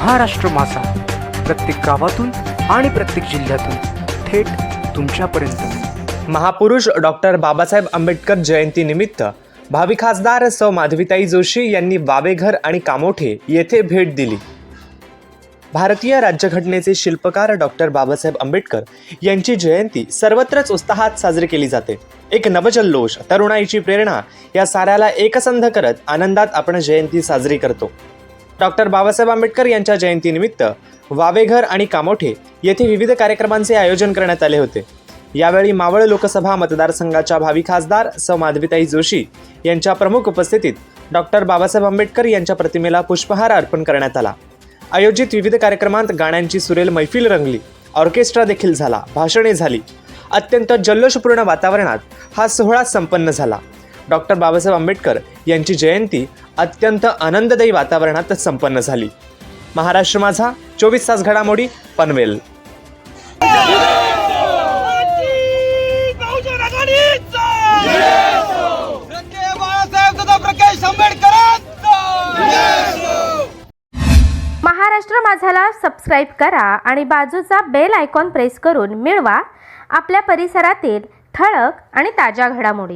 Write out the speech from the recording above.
महाराष्ट्र मासा प्रत्येक गावातून आणि प्रत्येक जिल्ह्यातून थेट तुमच्यापर्यंत. महापुरुष डॉक्टर बाबासाहेब आंबेडकर जयंतीनिमित्त भावी खासदार सौ. माधवीताई जोशी यांनी वावेघर आणि कामोठे येथे भेट दिली. भारतीय राज्यघटनेचे शिल्पकार डॉक्टर बाबासाहेब आंबेडकर यांची जयंती सर्वत्रच उत्साहात साजरी केली जाते. एक नवजल्लोष तरुणाईची प्रेरणा या साऱ्याला एकसंध करत आनंदात आपण जयंती साजरी करतो. डॉक्टर बाबासाहेब आंबेडकर यांच्या जयंतीनिमित्त वावेघर आणि कामोठे येथे विविध कार्यक्रमांचे आयोजन करण्यात आले होते. यावेळी मावळ लोकसभा मतदारसंघाच्या भावी खासदार स. माधवीताई जोशी यांच्या प्रमुख उपस्थितीत डॉक्टर बाबासाहेब आंबेडकर यांच्या प्रतिमेला पुष्पहार अर्पण करण्यात आला. आयोजित विविध कार्यक्रमात गाण्यांची सुरेल मैफिल रंगली ऑर्केस्ट्रा देखील झाला भाषणे झाली. अत्यंत जल्लोषपूर्ण वातावरणात हा सोहळा संपन्न झाला. डॉक्टर बाबासाहेब आंबेडकर यांची जयंती अत्यंत आनंददायी वातावरणात संपन्न झाली. महाराष्ट्र माझा चोवीस तास घडामोडी पनवेल. महाराष्ट्र माझाला सबस्क्राईब करा आणि बाजूचा बेल आयकॉन प्रेस करून मिळवा. आपल्या परिसरातील ठळक आणि ताज्या घडामोडी.